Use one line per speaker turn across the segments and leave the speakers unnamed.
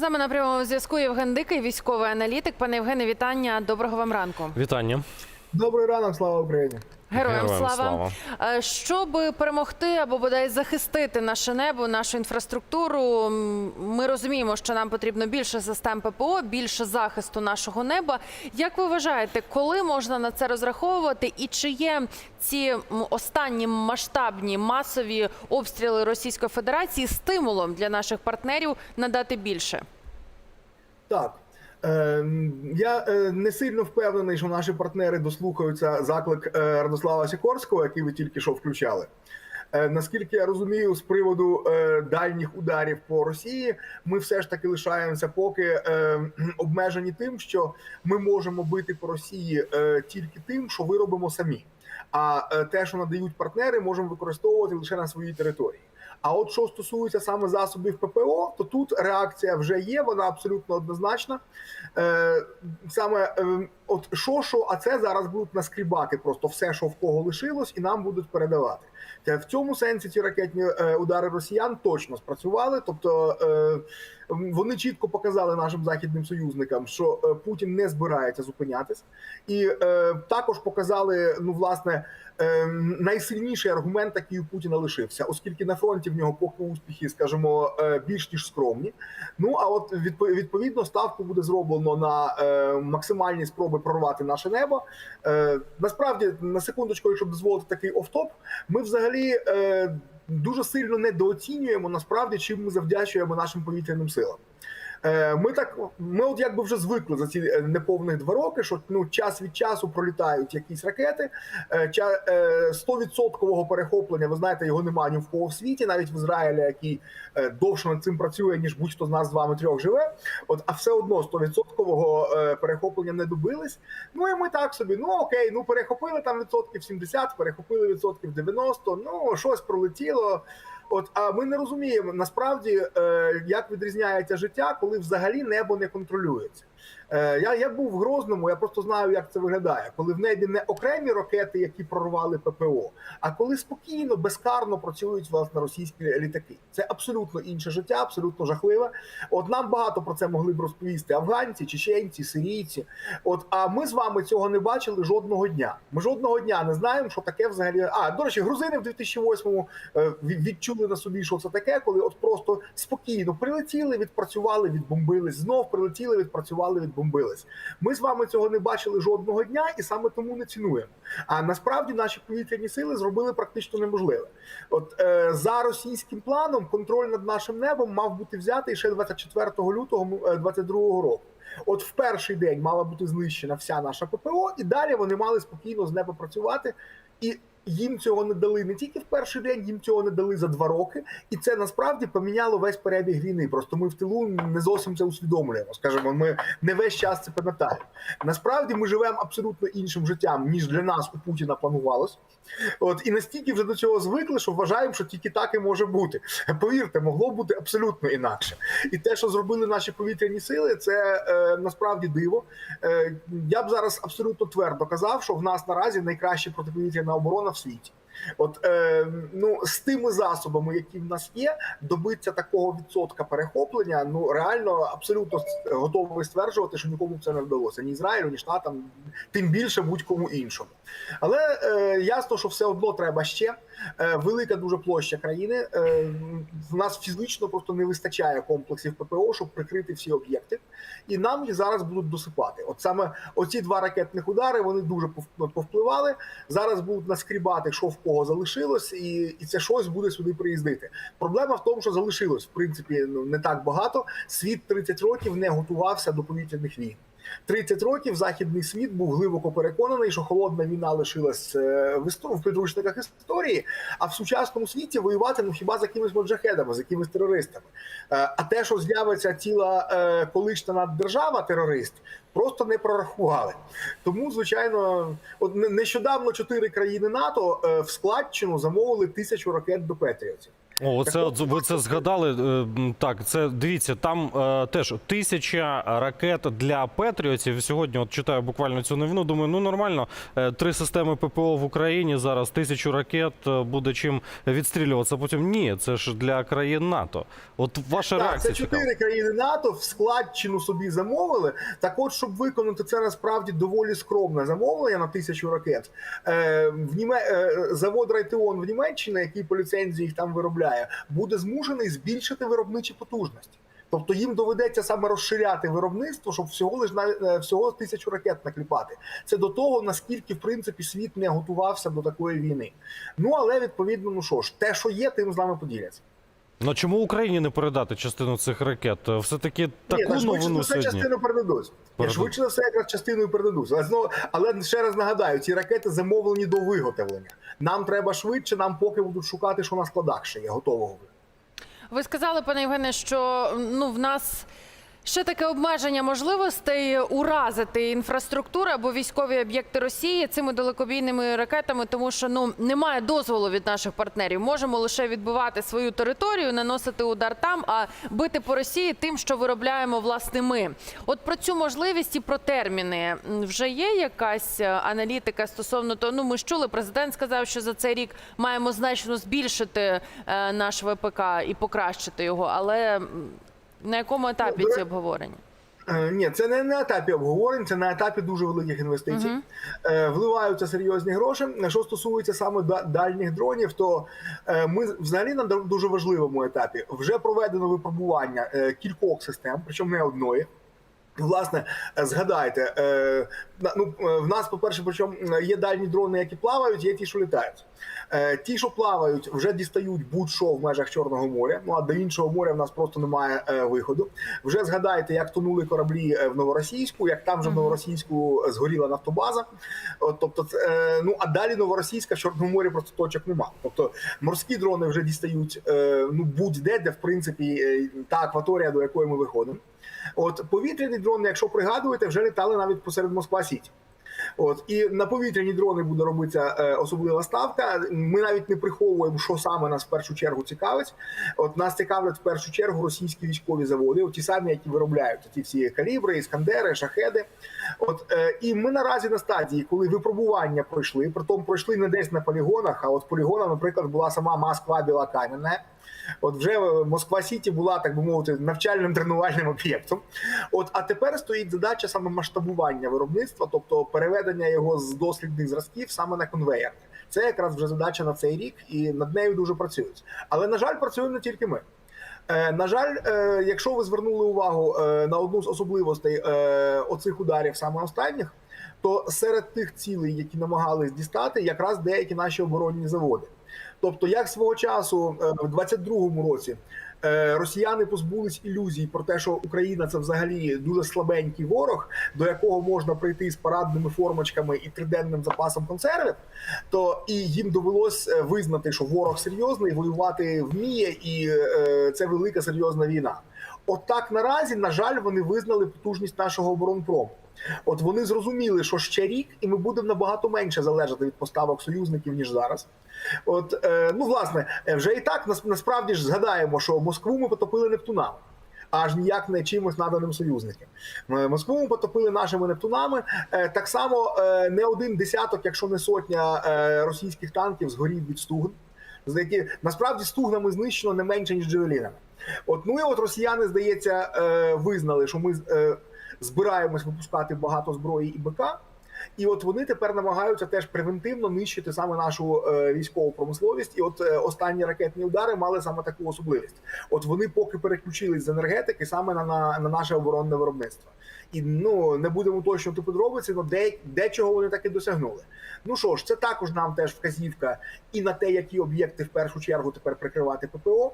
З нами на прямому зв'язку Євген Дикий, військовий аналітик. Пане Євгене, вітання. Доброго вам ранку.
Вітання.
Добрий ранок, слава Україні.
Героям,
Героям
слава. Е, Щоб перемогти або бодай захистити наше небо, нашу інфраструктуру, ми розуміємо, що нам потрібно більше систем ППО, більше захисту нашого неба. Як ви вважаєте, коли можна на це розраховувати, і чи є ці останні масштабні масові обстріли Російської Федерації стимулом для наших партнерів надати більше?
Так. Е, я е, не сильно впевнений, що наші партнери дослухаються заклик е, Радослава Сікорського, який ви тільки що включали. Е, наскільки я розумію, з приводу дальніх ударів по Росії, ми все ж таки лишаємося поки обмежені тим, що ми можемо бити по Росії тільки тим, що виробимо самі. А те, що надають партнери, можемо використовувати лише на своїй території. А от що стосується саме засобів ППО, то тут реакція вже є, вона абсолютно однозначна. Е, саме е, от що, що, а це зараз будуть наскрібати просто все, що в кого лишилось, і нам будуть передавати. Та в цьому сенсі ці ракетні е, удари росіян точно спрацювали. Тобто е, вони чітко показали нашим західним союзникам, що е, Путін не збирається зупинятись, і також показали ну власне найсильніший аргумент, який у Путіна лишився, оскільки на фронті в нього поки успіхи, скажімо, більш ніж скромні. Ну а от відповідно ставку буде зроблено на максимальні спроби прорвати наше небо. Е, насправді, на секундочку, якщо дозволити такий офтоп, ми взагалі. Е, Дуже сильно недооцінюємо насправді, чим ми завдячуємо нашим повітряним силам. Е, Ми так, ми от якби вже звикли за ці е, неповних два роки, що ну час від часу пролітають якісь ракети. Е, ча- е, 100% перехоплення, ви знаєте, його немає ні в кого в світі, навіть в Ізраїлі, який довше над цим працює, ніж будь-хто з нас з вами трьох живе. От, а все одно 100% е, перехоплення не добились. Ну і ми так собі, ну окей, ну перехопили там відсотків 70, перехопили відсотків 90, ну щось пролетіло. От, а ми не розуміємо насправді, е, як відрізняється життя, коли взагалі небо не контролюється. Е, я, я був в Грозному, я просто знаю, як це виглядає, коли в небі не окремі ракети, які прорвали ППО, а коли спокійно, безкарно працюють власне російські літаки. Це абсолютно інше життя, абсолютно жахливе. От нам багато про це могли б розповісти афганці, чеченці, сирійці. От, а ми з вами цього не бачили жодного дня. Ми жодного дня не знаємо, що таке взагалі. А до речі, грузини в 2008-му е, відчули на собі, що це таке, коли от просто спокійно прилетіли, відпрацювали, відбомбились, знов прилетіли, відпрацювали, відбомбились. Ми з вами цього не бачили жодного дня, і саме тому не цінуємо. А насправді наші повітряні сили зробили практично неможливе. От е, за російським планом контроль над нашим небом мав бути взятий ще 24 лютого 2022 року. От в перший день мала бути знищена вся наша ППО, і далі вони мали спокійно з неба працювати. І їм цього не дали не тільки в перший день, їм цього не дали за два роки, і це насправді поміняло весь перебіг війни. Просто ми в тилу не зовсім це усвідомлюємо. Скажімо, ми не весь час це пам'ятаємо. Насправді ми живемо абсолютно іншим життям, ніж для нас у Путіна планувалось. От і настільки вже до цього звикли, що вважаємо, що тільки так і може бути. Повірте, могло бути абсолютно інакше. І те, що зробили наші повітряні сили, це е, насправді диво. Е, я б зараз абсолютно твердо казав, що в нас наразі найкраща протиповітряна оборона в світі. От е, ну з тими засобами, які в нас є, добитися такого відсотка перехоплення, ну реально абсолютно готовий стверджувати, що нікому це не вдалося ні Ізраїлю, ні Штатам, тим більше будь-кому іншому. Але е, ясно, що все одно треба ще. Е, велика дуже площа країни. Е, в нас фізично просто не вистачає комплексів ППО, щоб прикрити всі об'єкти, і нам їх зараз будуть досипати. От саме оці два ракетних удари вони дуже повпливали. Зараз будуть наскрібати, в кого залишилось, і, і це щось буде сюди приїздити. Проблема в тому, що залишилось в принципі ну, не так багато. Світ 30 років не готувався до повітряних війн. 30 років західний світ був глибоко переконаний, що холодна війна лишилась е, в в підручниках історії, а в сучасному світі воювати ну хіба з якимись моджахедами, з якимись терористами. Е, А те, що з'явиться ціла е, колишня наддержава терорист, просто не прорахували. Тому, звичайно, от нещодавно чотири країни НАТО в складчину замовили тисячу ракет до Петріотів.
О, от ви це згадали. е, Так, це дивіться, там е, теж тисяча ракет для Петріотів. Сьогодні от читаю буквально цю новину. Думаю, ну нормально. е, Три системи ППО в Україні зараз тисячу ракет е, буде чим відстрілюватися. Потім ні, це ж для країн НАТО. От ваша
Так,
реакція
це чотири країни НАТО в складчину собі замовили. Так, от, щоб виконати це насправді доволі скромне замовлення на тисячу ракет. Е, в Німе... е, завод Райтеон в Німеччині, який по ліцензії їх там виробляє, буде змушений збільшити виробничі потужності. Тобто їм доведеться саме розширяти виробництво, щоб всього лиш на е, всього тисячу ракет накліпати. Це до того, наскільки в принципі світ не готувався до такої війни. Ну але відповідно, ну що ж, те, що є, тим з нами поділяться.
Ну чому Україні не передати частину цих ракет? Все таки таку
Ні, швидше за
новину
все
сьогодні.
частину Передадуть. Швидше за все, якраз частиною передадуть. Але знову, але ще раз нагадаю, ці ракети замовлені до виготовлення. Нам треба швидше, нам поки будуть шукати, що на складах ще є готового.
Ви сказали, пане Євгене, що ну в нас ще таке обмеження можливостей уразити інфраструктуру або військові об'єкти Росії цими далекобійними ракетами, тому що ну немає дозволу від наших партнерів. Можемо лише відбивати свою територію, наносити удар там, а бити по Росії тим, що виробляємо власне ми. От про цю можливість і про терміни вже є якась е, аналітика стосовно того. Ну ми ж чули, президент сказав, що за цей рік маємо значно збільшити е, наш ВПК і покращити його. Але на якому етапі
Ну,
ці обговорення?
Е, Ні, це не на етапі обговорень, це на етапі дуже великих інвестицій.
Uh
-huh. Вливаються серйозні гроші. Що стосується саме дальніх дронів, то е, ми взагалі на дуже важливому етапі вже проведено випробування е, кількох систем, причому не одної. Власне, е, згадайте, е, ну е, в нас, по-перше, причому е, є дальні дрони, які плавають, є ті, що літають. Ті, що плавають, вже дістають будь-що в межах Чорного моря. Ну а до іншого моря в нас просто немає виходу. Вже згадайте, як тонули кораблі в Новоросійську, як там же в Новоросійську згоріла нафтобаза. От, тобто, ну а далі Новоросійська в Чорному морі просто точок нема. Тобто морські дрони вже дістають ну будь-де, де в принципі та акваторія, до якої ми виходимо. От повітряні дрони, якщо пригадуєте, вже літали навіть посеред Москва Сіті. От і на повітряні дрони буде робитися е, особлива ставка. Ми навіть не приховуємо, що саме нас в першу чергу цікавить. От нас цікавлять в першу чергу російські військові заводи, ті самі, які виробляють ті всі калібри, іскандери, шахеди. От е, і ми наразі на стадії, коли випробування пройшли, притом пройшли не десь на полігонах, а от полігоном, наприклад, була сама Москва Біла Кам'яна. От вже Москва Сіті була, так би мовити, навчальним тренувальним об'єктом. От а тепер стоїть задача саме масштабування виробництва, тобто переведення його з дослідних зразків саме на конвейер. Це якраз вже задача на цей рік, і над нею дуже працюють. Але на жаль, працюємо не тільки ми. Е, на жаль, е, якщо ви звернули увагу е, на одну з особливостей е, оцих ударів, саме останніх, то серед тих цілей, які намагались дістати, якраз деякі наші оборонні заводи. Тобто, як свого часу е, в 22-му році е, росіяни позбулись ілюзій про те, що Україна це взагалі дуже слабенький ворог, до якого можна прийти з парадними формочками і триденним запасом консервів, то і їм довелось е, визнати, що ворог серйозний, воювати вміє, і це велика серйозна війна. Отак наразі, на жаль, вони визнали потужність нашого оборонпрому. От вони зрозуміли, що ще рік, і ми будемо набагато менше залежати від поставок союзників ніж зараз. От е, ну власне, е, вже і так нас- насправді ж згадаємо, що Москву ми потопили Нептунами. Аж ніяк не чимось наданим союзникам. Москву ми потопили нашими нептунами. Е, Так само не один десяток, якщо не сотня російських танків згорів від стугн, які насправді стугнами знищено не менше ніж джевелінами. От ну і от росіяни, здається, визнали, що ми збираємось випускати багато зброї і БК. І от вони тепер намагаються теж превентивно нищити саме нашу е, військову промисловість. І от е, останні ракетні удари мали саме таку особливість. От вони поки переключились з енергетики саме на, на, на наше оборонне виробництво. І ну не будемо уточнювати подробиці, але де, дечого вони таки досягнули. Ну що ж, це також нам теж вказівка і на те, які об'єкти в першу чергу тепер прикривати ППО.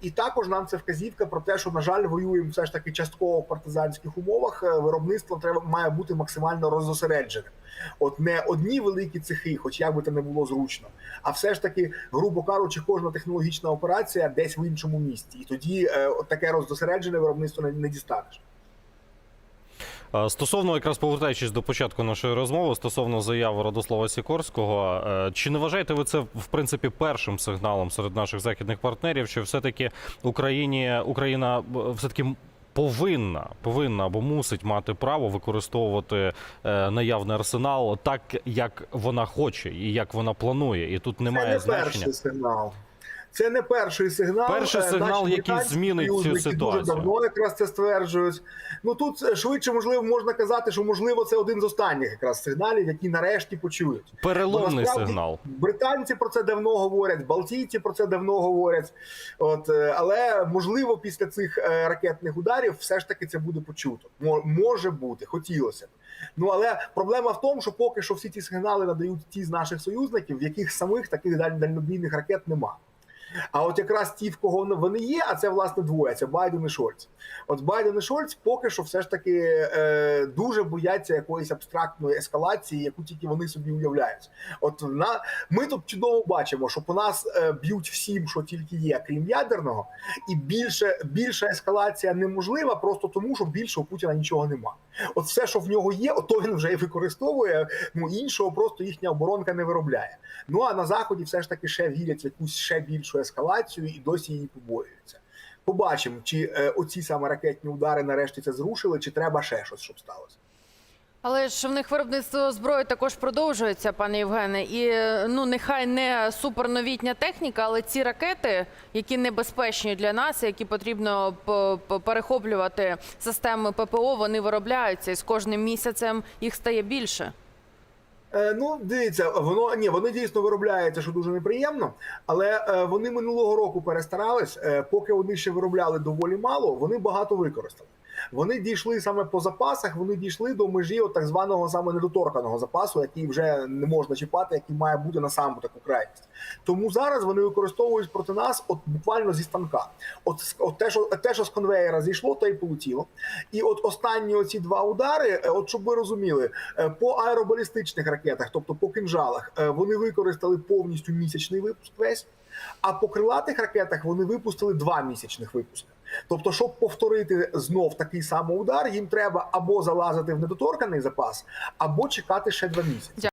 І також нам це вказівка про те, що на жаль, воюємо все ж таки частково в партизанських умовах. Е, Виробництво треба має бути максимально розосередженим. От не одні великі цехи, хоч як би це не було зручно, а все ж таки, грубо кажучи, кожна технологічна операція десь в іншому місті, і тоді е, таке розосереджене виробництво не, не дістанеш.
Е, Стосовно якраз повертаючись до початку нашої розмови, стосовно заяви Радослава Сікорського, е, чи не вважаєте ви це в принципі першим сигналом серед наших західних партнерів, що все-таки Україні Україна все таки повинна повинна або мусить мати право використовувати е, наявний арсенал так, як вона хоче і як вона планує, і тут немає
Це не
значення.
перший сигнал. Це не перший сигнал.
Перший
Е,
сигнал, який змінить цю ситуацію.
Дуже давно якраз це стверджують. Ну тут е, швидше можливо можна казати, що можливо це один з останніх якраз сигналів, які нарешті почують.
Переломний сигнал.
Британці про це давно говорять, балтійці про це давно говорять. От е, але можливо, після цих ракетних ударів все ж таки це буде почуто. Може бути, хотілося б. Ну але проблема в тому, що поки що всі ці сигнали надають ті з наших союзників, в яких самих таких даль- дальнобійних ракет нема. А от якраз ті, в кого вони- є, а це власне двоє: це Байден і Шольц. От Байден і Шольц поки що все ж таки е, дуже бояться якоїсь абстрактної ескалації, яку тільки вони собі уявляють. От на ми тут чудово бачимо, що по нас е, б'ють всім, що тільки є, крім ядерного, і більше більша ескалація неможлива, просто тому, що більше у Путіна нічого нема. От все, що в нього є, ото він вже і використовує. Ну іншого просто їхня оборонка не виробляє. Ну а на заході все ж таки ще вірять в якусь ще більшу ескалацію і досі її побоюються. Побачимо, чи е, оці саме ракетні удари нарешті це зрушили, чи треба ще щось, щоб сталося.
Але ж в них виробництво зброї також продовжується, пане Євгене. І е, ну нехай не суперновітня техніка, але ці ракети, які небезпечні для нас, які потрібно перехоплювати системи ППО, вони виробляються, і з кожним місяцем їх стає більше.
Е, ну, дивіться, воно ні, вони дійсно виробляються, що дуже неприємно, але е, вони минулого року перестарались. Е, поки вони ще виробляли доволі мало, вони багато використали. Вони дійшли саме по запасах, вони дійшли до межі от так званого саме недоторканого запасу, який вже не можна чіпати, який має бути на саму таку крайність. Тому зараз вони використовують проти нас от буквально зі станка. От, от те, що те, що з конвеєра зійшло, то й полетіло. І от останні оці два удари, е, от щоб ви розуміли, е, по аеробалістичних ракетах, тобто по кинжалах, е, вони використали повністю місячний випуск весь. А по крилатих ракетах вони випустили два місячних випуски. Тобто, щоб повторити знов такий самий удар, їм треба або залазити в недоторканий запас, або чекати ще два місяці.